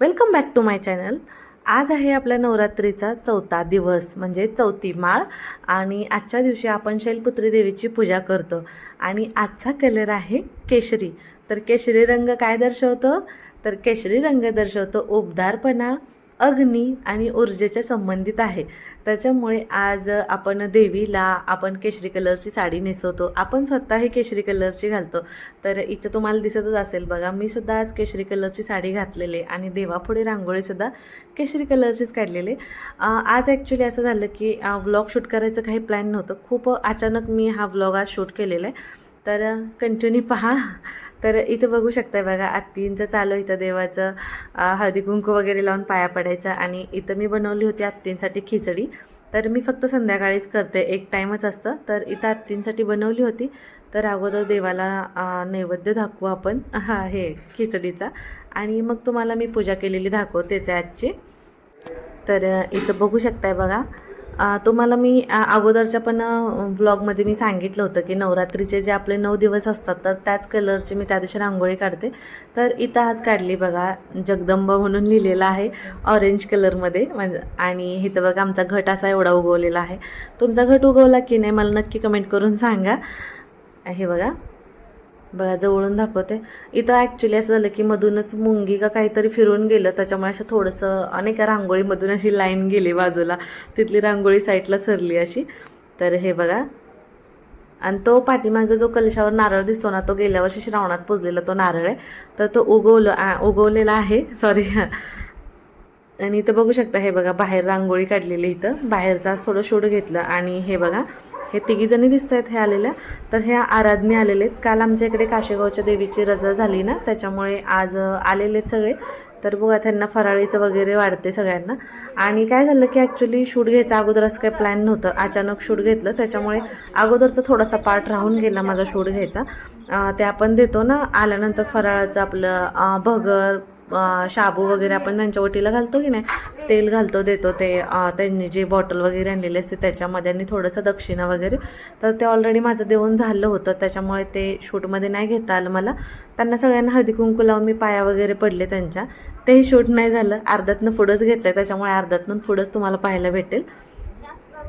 Welcome back to my channel आज आहे आपल्या नवरात्रीचा चौथा दिवस म्हणजे चौथी माळ. आणि आजच्या दिवशी आपण शैलपुत्री देवीची पूजा करतो. आणि आजचा कलर आहे केशरी. तर केशरी रंग काय दर्शवतो? तर केशरी रंग दर्शवतो उबदारपणा. अग्नी आणि ऊर्जेच्या संबंधित आहे. त्याच्यामुळे आज आपण देवीला आपण केशरी कलरची साडी नेसवतो. आपण स्वतःही केशरी कलरची घालतो. तर इथं तुम्हाला दिसतच असेल बघा मी सुद्धा आज केशरी कलरची साडी घातलेली आहे आणि देवापुढे रांगोळीसुद्धा केशरी कलरचीच काढलेली आज ॲक्च्युली असं झालं की व्लॉग शूट करायचं काही प्लॅन नव्हतं. खूप अचानक मी हा व्लॉग आज शूट केलेला आहे. तर कंटिन्यू पहा. तर इथं बघू शकताय बघा आत्तींचं चालू आहे इथं देवाचं हळदी कुंकू वगैरे लावून पाया पडायचं आणि इथं मी बनवली होती आत्तींसाठी खिचडी. तर मी फक्त संध्याकाळीच करते एक टाईमच असतं. तर इथं आत्तींसाठी बनवली होती. तर अगोदर देवाला नैवेद्य दाखवू आपण. हा हे खिचडीचा. आणि मग तुम्हाला मी पूजा केलेली दाखवतेच आहे आजची. तर इथं बघू शकताय बघा. तुम्हाला मी अगोदरच्या पण ब्लॉगमध्ये मी सांगितलं होतं की नवरात्रीचे जे आपले नऊ दिवस असतात तर त्याच कलरची मी त्या दिवशी रांगोळी काढते. तर इथं आज काढली बघा जगदंबा म्हणून लिहिलेलं आहे ऑरेंज कलरमध्ये म्हणजे, आणि इथं बघा आमचा घट असा एवढा उगवलेला आहे. तुमचा घट उगवला की नाही मला नक्की कमेंट करून सांगा. हे बघा. बघा जवळून दाखवते. इथं ॲक्च्युली असं झालं की मधूनच मुंगी का काहीतरी फिरून गेलं. त्याच्यामुळे असं थोडंसं अनेक रांगोळीमधून अशी लाईन गेली बाजूला. तिथली रांगोळी साईडला सरली अशी. तर हे बघा. आणि तो पाठीमागे जो कलशावर नारळ दिसतो ना तो गेल्या वर्षी श्रावणात पुजलेला तो नारळ आहे. तर तो उगवलं आ- उगवलेला आहे. सॉरी आणि इथं बघू शकता हे बघा बाहेर रांगोळी काढलेली इथं. बाहेरचा आज थोडं शूट घेतलं. आणि हे बघा हे तिघीजणी दिसत आहेत हे आलेल्या. तर ह्या आराधने आलेले आहेत. काल आमच्या इकडे काशेगावच्या देवीची रजा झाली ना त्याच्यामुळे आज आलेले आहेत सगळे. तर बघा त्यांना फराळीचं वगैरे वाढते सगळ्यांना. आणि काय झालं की ॲक्च्युली शूट घ्यायचं अगोदर असं काही प्लॅन नव्हतं. अचानक शूट घेतलं. त्याच्यामुळे अगोदरचा थोडासा पार्ट राहून गेला माझा शूट घ्यायचा. ते आपण देतो ना आल्यानंतर फराळाचं आपलं भगर शाबू वगैरे आपण त्यांच्या ओटीला घालतो की नाही तेल घालतो देतो ते. त्यांनी जे बॉटल वगैरे आणलेली असते त्याच्यामध्ये आणि थोडंसं दक्षिणा वगैरे. तर ते ऑलरेडी माझं देऊन झालं होतं. त्याच्यामुळे ते शूटमध्ये नाही घेता आलं मला. त्यांना सगळ्यांना हळदी कुंकू लावून मी पाया वगैरे पडले त्यांच्या. तेही शूट नाही झालं. अर्ध्यातनं पुढंच घेतलं त्याच्यामुळे अर्ध्यातनं पुढंच तुम्हाला पाहायला भेटेल.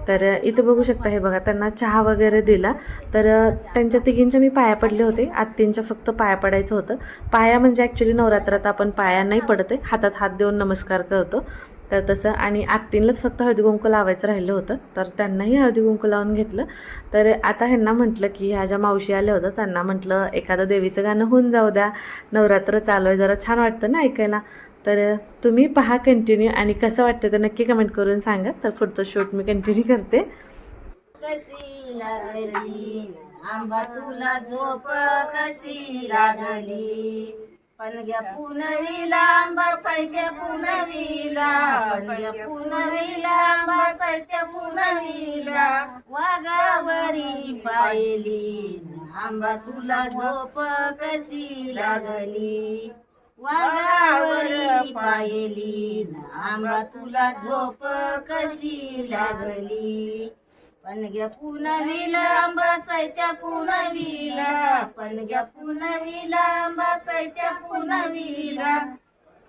तर इथं बघू शकता हे बघा त्यांना चहा वगैरे दिला. तर त्यांच्या तिघींच्या मी पाया पडले होते. आत्तींच्या फक्त पाया पडायचं होतं. पाया म्हणजे ॲक्च्युली नवरात्रात आपण पाया नाही पडते हातात हात देऊन नमस्कार करतो. तर तसं आणि आत्तींलाच फक्त हळदी कुंकू लावायचं राहिलं होतं. तर त्यांनाही हळदी कुंकू लावून घेतलं. तर आता ह्यांना म्हटलं की ह्या ज्या मावशी आल्या होत्या त्यांना म्हटलं एखादं देवीचं गाणं होऊन जाऊ द्या. नवरात्र चालू आहे. जरा छान वाटतं ना ऐकायला. तर तुम्ही पहा कंटिन्यू आणि कसं वाटतं तर नक्की कमेंट करून सांगा. तर पुढचं शूट मी कंटिन्यू करते. कशी लागली आंबा तुला झोप कशी लागली पणग्या पुनवीला आंबा चायत्या पुनवीला. पणग्या पुनवीला आंबा चायत्या पुनवीला. वागावरी पायली आंबा तुला झोप कशी लागली वाघावरी पायली आंबा तुला झोप कशी लागली? पणग्या पुनवीला आंबा चैत्या पुनवीला पणग्या पुनवीला आंबा चैत्या पुनवीला.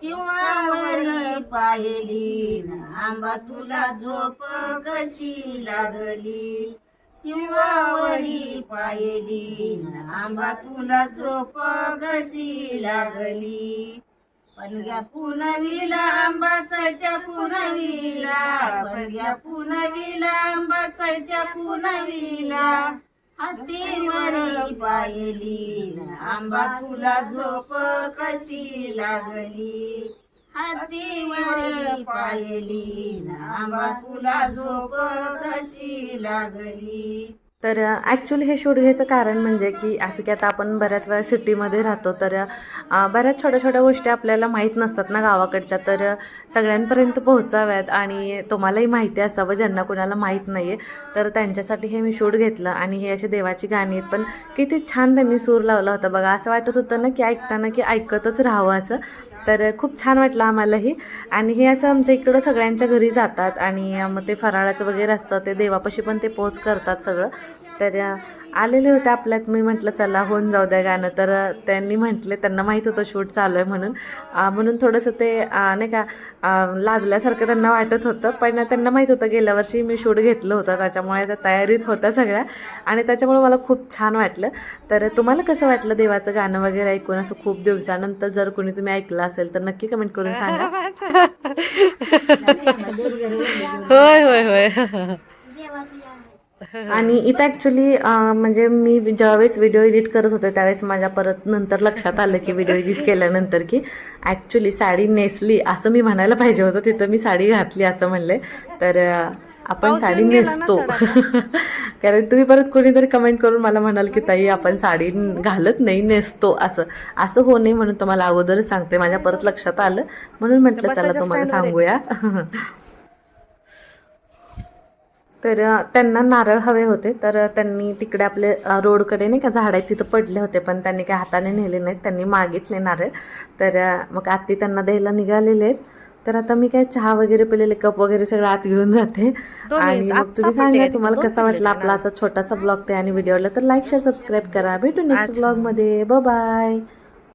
शिवावरी पायली आंबा तुला झोप कशी लागली? शिवावरी पायली आंबा तुला झोप कशी लागली? पणग्या पुनवीला आंबा चैत्या पुनवीला पणग्या पुनवीला आंबा चैत्या पुनवीला हातीवरी पायली आंबा तुला झोप कशी लागली? हातीवरी पायली आंबा तुला झोप कशी लागली? तर ॲक्च्युली हे शूट घ्यायचं कारण म्हणजे की असं की आता आपण बऱ्याच वेळा सिटीमध्ये राहतो तर बऱ्याच छोट्या छोट्या गोष्टी आपल्याला माहीत नसतात ना गावाकडच्या. तर सगळ्यांपर्यंत पोहोचाव्यात आणि तुम्हालाही माहिती असावं ज्यांना कुणाला माहीत नाही आहे तर त्यांच्यासाठी हे मी शूट घेतलं आणि हे अशी देवाची गाणी आहेत. पण किती छान त्यांनी सूर लावला होता. बघा असं वाटत होतं ना की ऐकताना की ऐकतच राहावं असं. तर खूप छान वाटलं आम्हालाही. आणि हे असं आमच्या इकडं सगळ्यांच्या घरी जातात आणि मग ते फराळाचं वगैरे असतं ते देवापाशी पण ते पोच करतात सगळं. तर आलेले होते आपल्यात. मी म्हटलं चला होऊन जाऊ द्या गाणं. तर त्यांनी म्हटले त्यांना माहीत होतं शूट चालू आहे म्हणून. म्हणून थोडंसं ते नाही का लाजल्यासारखं त्यांना वाटत होतं. पण त्यांना माहीत होतं गेल्या वर्षी मी शूट घेतलं होतं. त्याच्यामुळे त्या तयारीत होत्या सगळ्या. आणि त्याच्यामुळे मला खूप छान वाटलं. तर तुम्हाला कसं वाटलं देवाचं गाणं वगैरे ऐकून? असं खूप दिवसानंतर जर कोणी तुम्ही ऐकलं असेल तर नक्की कमेंट करून सांगा. होय होय होय. आणि इथं ॲक्च्युली म्हणजे मी ज्यावेळेस व्हिडिओ एडिट करत होते त्यावेळेस माझ्या परत नंतर लक्षात आलं की व्हिडिओ एडिट केल्यानंतर की ॲक्च्युली साडी नेसली असं मी म्हणायला पाहिजे होतं. तिथं मी साडी घातली असं म्हणले. तर आपण साडी नेसतो. कारण तुम्ही परत कोणीतरी कमेंट करून मला म्हणाल की ताई आपण साडी घालत नाही नेसतो. असं. असं हो नाही म्हणून तुम्हाला अगोदरच सांगते. माझ्या परत लक्षात आलं. म्हणून म्हटलं चला तुम्हाला सांगूया. तर त्यांना नारळ हवे होते. तर त्यांनी तिकडे आपले रोडकडे नाही का झाड आहेत तिथं पडले होते. पण त्यांनी काय हाताने नेले नाहीत. त्यांनी मागितले नारळ. तर मग आत्ती त्यांना द्यायला निघालेले आहेत. तर आता मी काय चहा वगैरे पिलेले कप वगैरे सगळं आत घेऊन जाते. आणि मग तुम्ही सांगा तुम्हाला कसा वाटला आपला आता छोटासा ब्लॉग ते आणि व्हिडिओ आवडला तर लाईक शेअर सबस्क्राईब करा. भेटू नेक्स्ट ब्लॉगमध्ये बाय